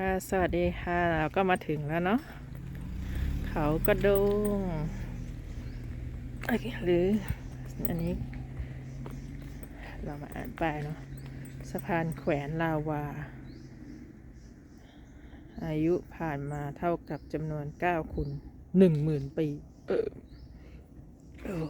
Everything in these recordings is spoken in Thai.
ค่ะสวัสดีค่ะเราก็มาถึงแล้วเนาะเขากระดงหรืออันนี้ เรามาอ่านป้ายเนาะสะพานแขวนลาวา อายุผ่านมาเท่ากับจำนวน9คูณหนึ่งหมื่นปี เออเออ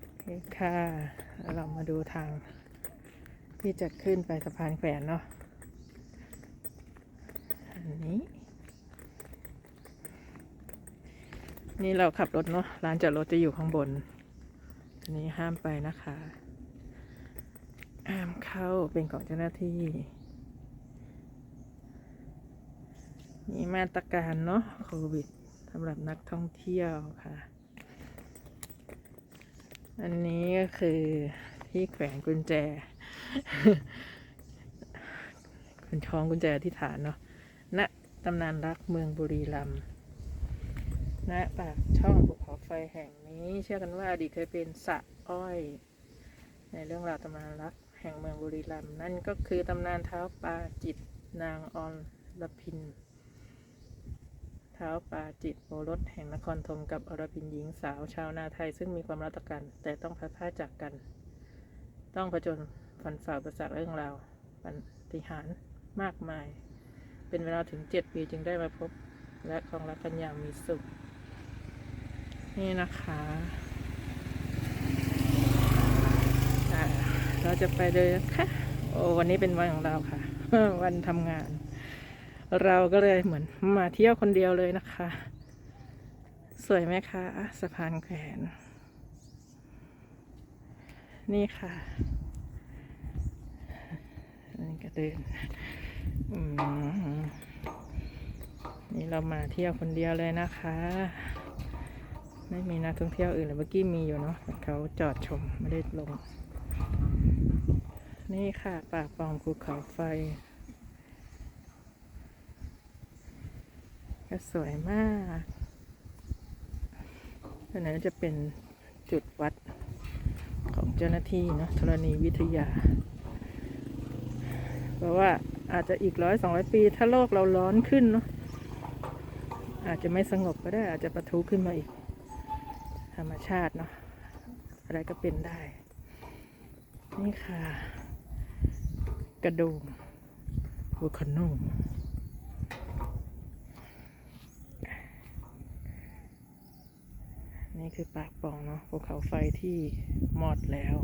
โอเคค่ะ เรามาดูทางที่จะขึ้นไปสะพานแขวนเนาะ นี้นี่เราขับรถเนาะร้านจอดรถจะอยู่ข้างบนอันนี้ห้ามไปนะคะห้ามเข้าเป็นของเจ้าหน้าที่มีมาตรการเนาะโควิดสำหรับนักท่องเที่ยวค่ะ อันนี้ก็คือที่แขวนกุญแจคุณคล้องกุญแจที่ฐานเนาะ ณตำนานรักเมืองบุรีรัมย์ณปากช่องภูเขาไฟแห่งนี้ เชื่อกันว่าอดีตเคยเป็นสะอ้อย ในเรื่องราวตำนานรักแห่งเมืองบุรีรัมย์นั่นก็คือตำนานเท้าปลาจิตนางออนรพินเท้าปลาจิตโอรสแห่งนครธมกับอรพินหญิงสาวชาวนาไทยซึ่งมีความรักกัน แต่ต้องพัดพาจากกัน ต้องผจญฟันฝ่าประสรรคเรื่องราวปฏิหารมากมาย เป็นเวลาถึงเจ็ดปีจึงได้มาพบ และครองรักกันอย่างมีสุข นี่นะคะเราจะไปเลยนะคะโอ้วันนี้เป็นวันของเราค่ะ วันทำงาน เราก็เลยเหมือนมาเที่ยวคนเดียวเลยนะคะ สวยไหมคะสะพานแขวนนี่ค่ะนี่ก็เดิน นี่เรามาเที่ยวคนเดียวเลยนะคะ ไม่มีนักท่องเที่ยวอื่นเลยเมื่อกี้มีอยู่เนาะเขาจอดชมไม่ได้ลง นี่ค่ะป่าปองภูเขาไฟ ก็สวยมากอันนั้นจะเป็นจุดวัดของเจ้าหน้าที่เนาะธรณีวิทยา เพราะว่า อาจจะอีกร้อยสองร้อยปี ถ้าโลกเราร้อนขึ้นเนาะอาจจะไม่สงบก็ได้ อาจจะประทุขึ้นมาอีก ธรรมชาติเนาะอะไรก็เป็นได้ นี่ค่ะ กระดูมวูคาโนนี่คือปากป่องเนาะภูเขาไฟที่มอดแล้ว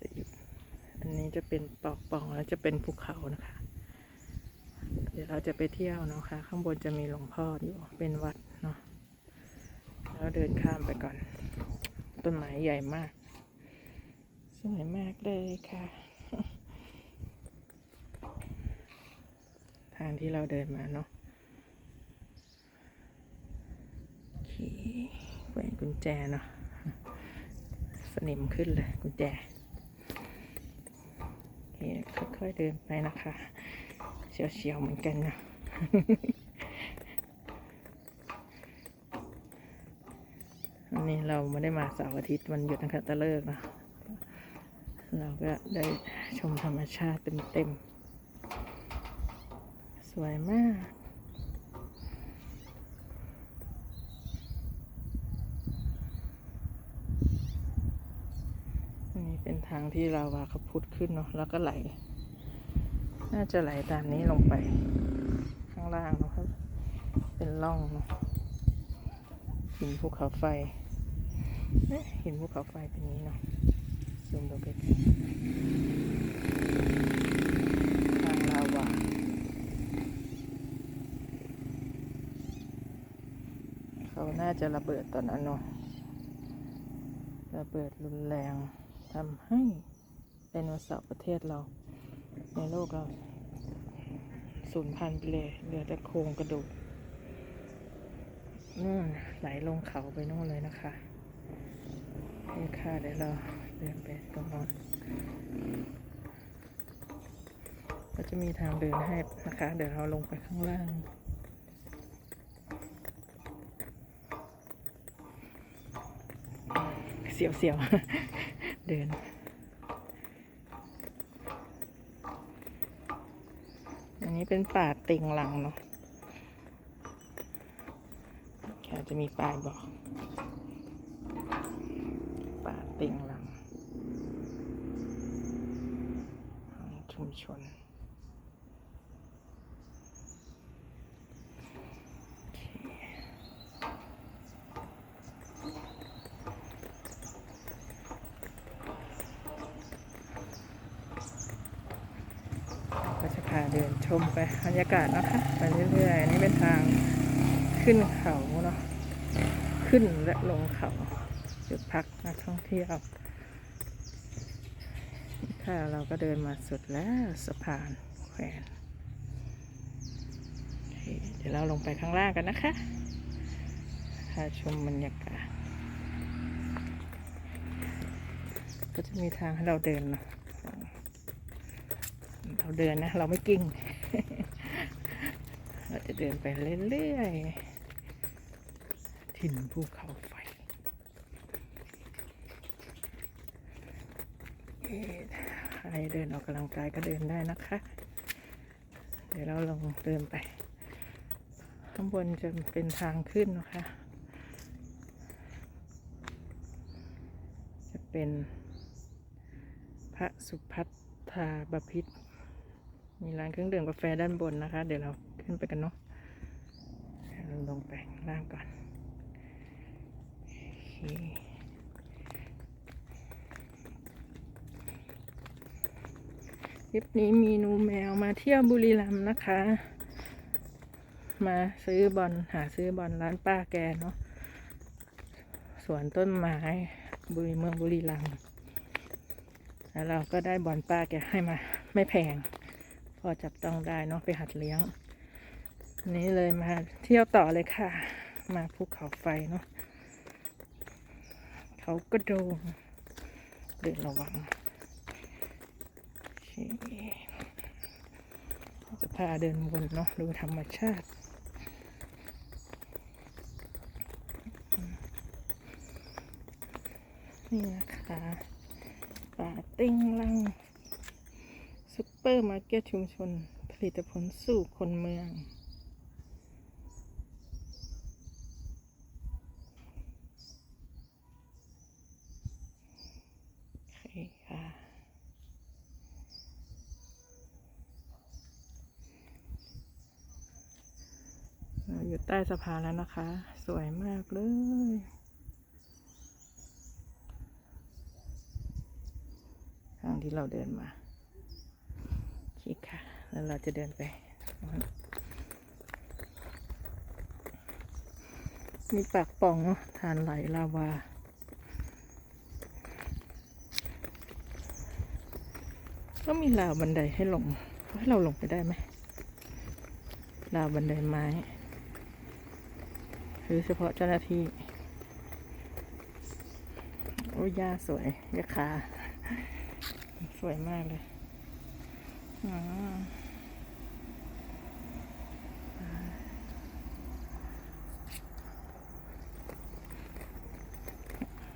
จะอยู่อันนี้จะเปอกป่องแล้วจะเป็นภูเขานะคะ เดี๋ยวเราจะไปเที่ยวเนาะค่ะ ข้างบนจะมีหลวงพ่ออยู่เป็นวัดเนาะแล้วเดินข้ามไปก่อน ต้นไม้ใหญ่มาก สวยมากเลยค่ะ ทางที่เราเดินมาเนาะโอเคแหวนกุญแจเนาะสนิมขึ้นเลยกุญแจ ค่อยๆเดินไปนะคะเฉียวๆเหมือนกันนะอันนี้เราไม่ได้มาเสาร์อาทิตย์วันหยุดนะคะตะเลิกนะเราก็ได้ชมธรรมชาติเต็มๆสวยมาก อันนี้เป็น ทางที่เราวาเขาพุดขึ้นเนาะแล้วก็ไหล น่าจะไหลตามนี้ลงไป ข้างล่างเนาะครับ เป็นร่องเนาะหินภูเขาไฟเหินภูเขาไฟเป็นนี้เนาะซูมดูไปทางลาวาเขาน่าจะระเบิดตอนนั้นเนาะระเบิดรุนแรงทำให้ ดโนเสาร์ประเทศเรา ในโลกเราสูญพันธุ์ไปเลยเหลือแต่โครงกระดูกนู่นไหลลงเขาไปนู่นเลยนะคะนี่ค่ะเดี๋ยวเราเดินไปตรงนั้นก็จะมีทางเดินให้นะคะ เดี๋ยวเราลงไปข้างล่างเสียวเสียวๆเดิน นี้เป็นป่าเต็งหลังเนาะอาจจะมีป้ายบอก ป่าเต็งหลังของชุมชน ก็จะพาเดินช มไปบรรยากาศนะคะไปเรื่อยๆนนี้เป็นทางขึ้นเขาเนาะขึ้นและลงเขาจุดพักนักท่องเที่ยวค่ะเราก็เดินมาสุดแล้วสะพานแขวนเดี๋ยวเราลงไปข้างล่างกันนะคะพาชมบรรยากาศ ก็จะมีทางให้เราเดินเนาะ เราเดินนะ เราไม่กิ้ง เราจะเดินไปเรื่อยๆ ถิ่นภูเขาไฟใครเดินออกกำลังกายก็เดินได้นะคะ เดี๋ยวเราลองเดินไป ข้างบนจะเป็นทางขึ้นนะคะ จะเป็นพระสุพัทธาบพิตร มีร้านเครื่องดื่มกาแฟด้านบนนะคะ เดี๋ยวเราขึ้นไปกันเนาะเราลงไปล่างก่อนคลิปนี้มีนูแมวมาเที่ยวบุรีรัมย์นะคะ มาซื้อบอลหาซื้อบอลร้านป้าแกเนาะสวนต้นไม้บุรีเมืองบุรีรัมย์แล้วเราก็ได้บอลป้าแกให้มาไม่แพง อจับต้องได้เนาะไปหัดเลี้ยง นี้เลยมาเที่ยวต่อเลยค่ะ มาภูเขาไฟเนาะเขากระโดงเดินระวังจะพาเดินวนเนาะดูธรรมชาตินี่นะคะป่าติ้งลัง ซุปเปอร์มาร์เก็ตชุมชน ผลิตผลสู่คนเมือง โอเคค่ะ เราอยู่ใต้สะพานแล้วนะคะ สวยมากเลยทางที่เราเดินมา แล้วเราจะเดินไป มีปากป่องเนาะทานไหลลาวา ก็มีราวบันไดให้ลง ให้เราลงไปได้ไหมราวบันไดไม้ หรือเฉพาะเจ้าหน้าที่ โอ้ยย่าสวยยาคา สวยมากเลย อ๋อ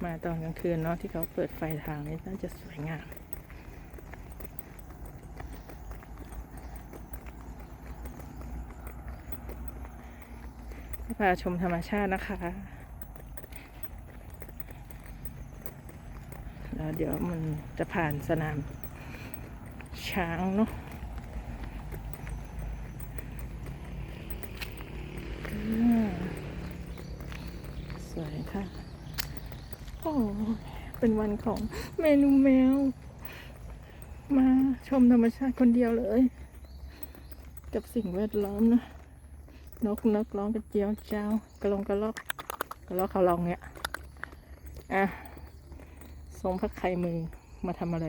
มาตอนกลางคืนเนาะที่เขาเปิดไฟทางนี้น่าจะสวยงามพาชมธรรมชาตินะคะ แล้วเดี๋ยวมันจะผ่านสนามช้างเนาะสวยค่ะ เป็นวันของเมนูแมว มาชมธรรมชาติคนเดียวเลย กับสิ่งแวดล้อมนะ นกนกร้องกระเจียวเจ้ากระลงกระลอกกระลอกเขาลองเนี่ยอะทรงพระไข่มือมาทำอะไร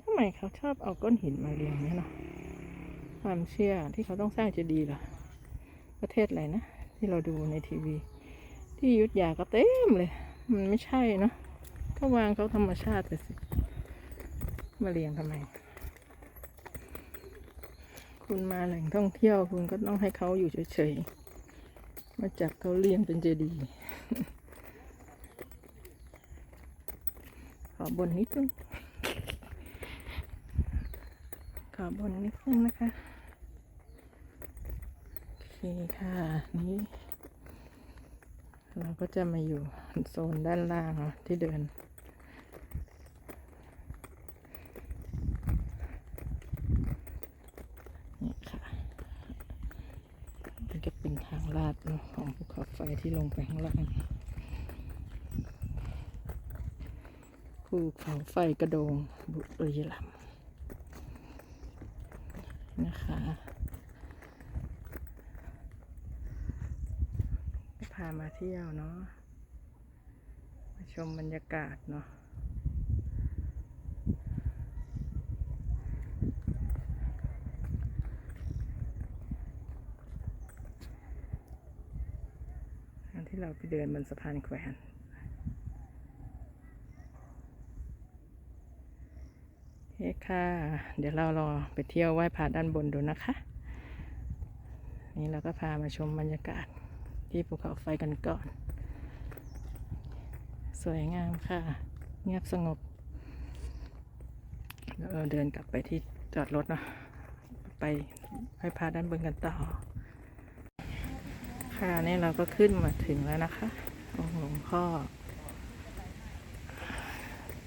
ทำไมเขาชอบเอาก้อนหินมาเรียงเนี่ยเนาะความเชื่อที่เขาต้องสร้างเจดีเหรอประเทศอะไรนะ ที่เราดูในทีวี ที่ยุทธยาก็เต็มเลย มันไม่ใช่เนาะก็วางเขาธรรมชาติไปสิ มาเรียงทำไม คุณมาแหล่งท่องเที่ยวคุณก็ต้องให้เขาอยู่เฉยๆ มาจับเขาเลี้ยงเป็นเจดีย์อบนนิดนึงขอบนนิดนึงนะคะ โอเคค่ะ นี้ เราก็จะมาอยู่โซนด้านล่างที่เดิน นี่ค่ะมันจะเป็นทางลาดของภูเขาไฟที่ลงไปข้างล่างภูเขาไฟกระโดงบุรีรัมย์นะคะ พามาเที่ยวเนาะมาชมบรรยากาศเนาะที่เราไปเดินบนสะพานแขวนโอเคค่ะ เดี๋ยวเรารอไปเที่ยวไหว้พระด้านบนดูนะคะ นี่เราก็พามาชมบรรยากาศ ที่ภูเขาไฟกันก่อน สวยงามค่ะ เงียบสงบแล้วเราเดินกลับไปที่จอดรถเนาะไปไหว้พระด้านบนกันต่อ ค่ะนี่เราก็ขึ้นมาถึงแล้วนะคะองค์หลวงพ่อ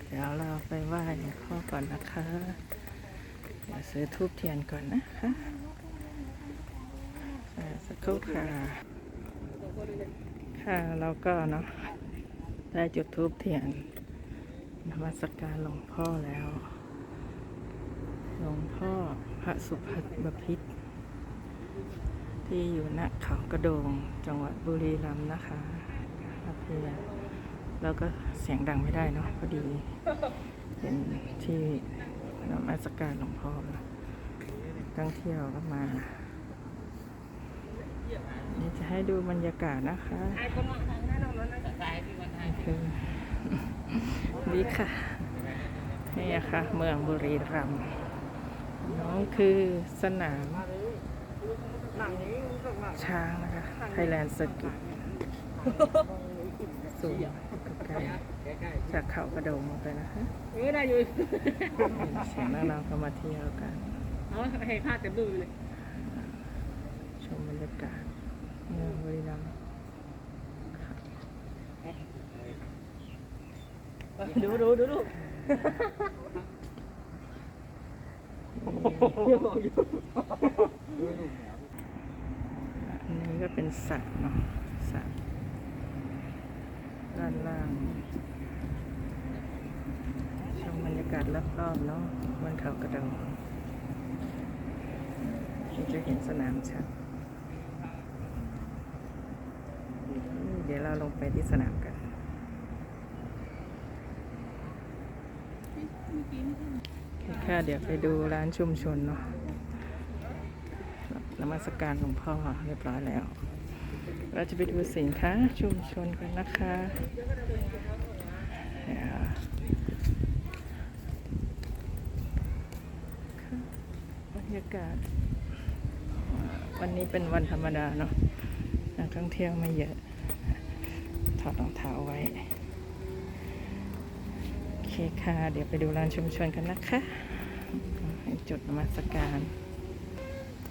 เดี๋ยวเราไปไหว้หลวงพ่อก่อนนะคะเดี๋ยวซื้อทูบเทียนก่อนนะคะสักครู่ค่ะ ค่ะเราก็เนาะได้จุดทูบเทียนนมัสการหลวงพ่อแล้วหลวงพ่อพระสุภัทบพิตรที่อยู่ณเขากระโดง จังหวัดบุรีรัมย์นะคะครับพี่แล้วก็เสียงดังไม่ได้เนาะพอดี เป็นที่นมัสการหลวงพ่อนะท่องเที่ยวก็มา ให้ดูบรรยากาศนะคะนี่คือนี่ค่ะ นี่อะค่ะ เมืองบุรีรัมย์น้องคือสนาม ช้างนะคะ ไทยแลนด์สกิสูงไกลจากเขากระโดงลงไปนะคะเออได้อยู่เสียงนักเราก็มาเที่ยวกันเอาให้ค่าเต็มดูเลยชมบรรยากาศ เมืองบุรีรัมย์ดูดูดูดูอันนี้ก็เป็นสระเนาะสระด้านล่างชมบรรยากาศรอบๆเนาะบนเขากระโดงจะเห็นสนามชักเดี๋ยวเราลงไปที่สนามกัน ค่ะ เดี๋ยวไปดูร้านชุมชนเนาะนมัสการหลวงพ่อเรียบร้อยแล้ว เราจะไปดูสินค้าชุมชนกันนะคะบรรยากาศ วันนี้เป็นวันธรรมดาเนาะนักท่องเที่ยวไม่เยอะ อดรองเท้าไว้ โอเคค่ะ เดี๋ยวไปดูร้านชุมชนกันนะคะ ให้จุดนมัสการ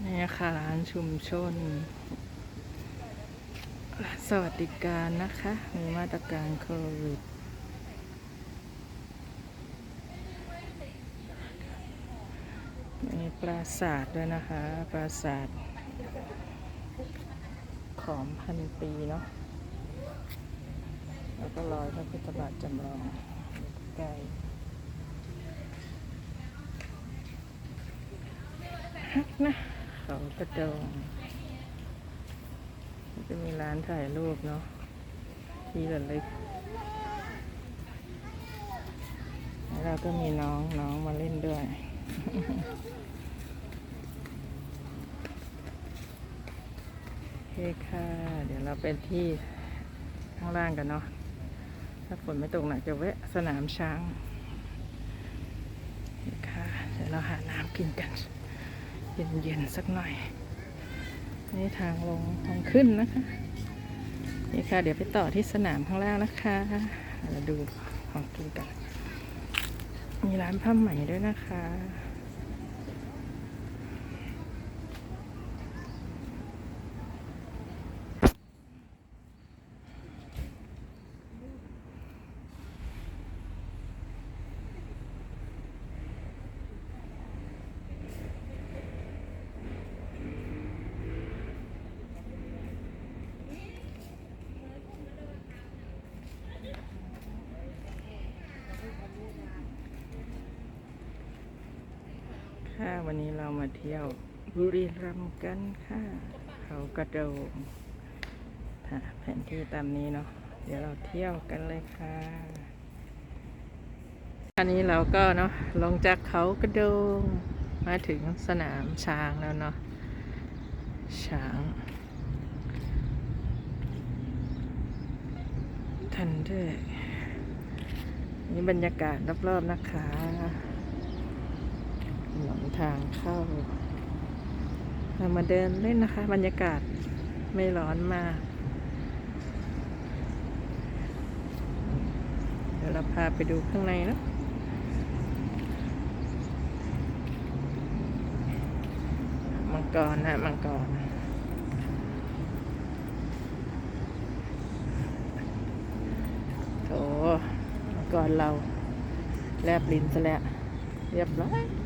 นี่ค่ะร้านชุมชน สวัสดิการนะคะ มีมาตรการโควิดมีปราสาทด้วยนะคะ ปราสาท ขอมพันปีเนาะ แล้วก็รอยพระพุทธบาทจำลองใกล้ฮักนะเขากระโดงจะมีร้านถ่ายรูปเนาะที่ระลึกแล้วเราก็มีน้องน้องมาเล่นด้วยโอเคค่ะ เดี๋ยวเราไปที่ข้างล่างกันเนาะ ถ้าฝนไม่ตกหนักจะแวะสนามช้างนี่ค่ะเดี๋ยวเราหาน้ำกินกัน เย็นๆสักหน่อย นี่ทางลงทางขึ้นนะคะ นี่ค่ะ เดี๋ยวไปต่อที่สนามข้างล่างนะคะเราดูของกินกัน มีร้านผ้าไหมด้วยนะคะ ค่ะ วันนี้เรามาเที่ยวบุรีรัมย์กันค่ะ เขากระโดงค่ะแผนที่ตามนี้เนาะเดี๋ยวเราเที่ยวกันเลยค่ะอันนี้เราก็เนาะลงจากเขากระโดง มาถึงสนามช้างแล้วเนาะช้างทันด้วยนี่บรรยากาศรอบๆนะคะ ทางเข้า เรามาเดินเล่นนะคะ บรรยากาศไม่ร้อนมากเดี๋ยวเราพาไปดูข้างในนะมังกรนะมังกรโถมังกรเราแลบลิ้นซะแล้วเรียบร้อย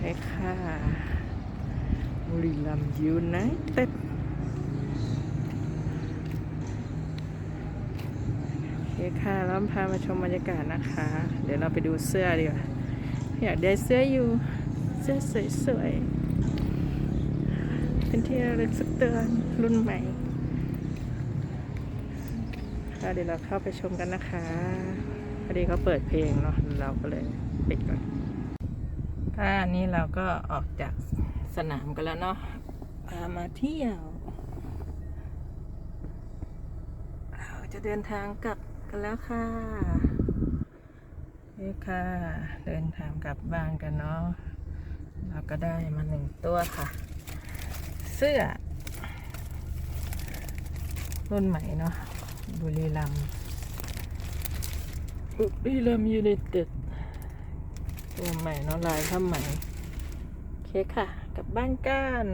ให้ค่ะบุรีรัมยูไนเต็ดโอเคค่ะแล้วพามาชมบรรยากาศนะคะ เดี๋ยวเราไปดูเสื้อดีกว่า อยากได้เสื้ออยู่ เสื้อสวยๆ เป็นที่ระลึกสักเตือนรุ่นใหม่ค่ะเดี๋ยวเราเข้าไปชมกันนะคะ พอดีเขาเปิดเพลงเนาะ เราก็เลยปิดก่อน ค่ะอันนี้เราก็ออกจากสนามกันแล้วเนาะพามาเที่ยว เราจะเดินทางกลับกันแล้วค่ะนี่ค่ะ เดินทางกลับบ้านกันเนาะเราก็ได้มาหนึ่งตัวค่ะ เสื้อ รุ่นใหม่เนาะบุรีรัมย์บุรีรัมย์ยูไนเต็ด ตัวใหม่เนาะลายผ้าใหมโอเคค่ะ กลับบ้านกัน